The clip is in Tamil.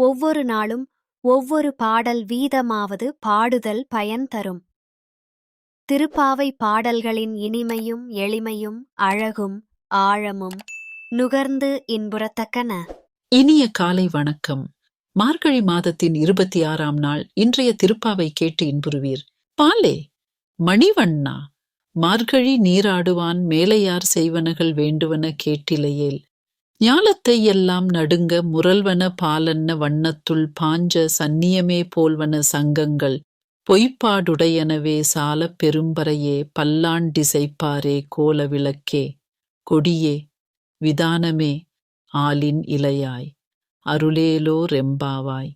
ஒவ்வொரு நாளும் ஒவ்வொரு பாடல் வீதமாவது பாடுதல் பயன் தரும். திருப்பாவை பாடல்களின் இனிமையும் எளிமையும் அழகும் ஆழமும் நுகர்ந்து இன்புறத்தக்கன. இனிய காலை வணக்கம். மார்கழி மாதத்தின் இருபத்தி ஆறாம் நாள் இன்றைய திருப்பாவை கேட்டு இன்புறுவீர். பாலே மணிவண்ணா மார்கழி நீராடுவான் மேலையார் செய்வனகள் வேண்டுவன கேட்டிலையேல். ஞாலத்தை எல்லாம் நடுங்க முரல்வன பாலன்ன வண்ணத்துள் பாஞ்ச சந்நியமே போல்வன சங்கங்கள் பொய்ப்பாடுடையனவே சாலப் பெரும்பறையே பல்லாண்டிசைப்பாரே கோல விளக்கே. கொடியே விதானமே ஆலின் இலையாய் அருளேலோ ரெம்பாவாய்.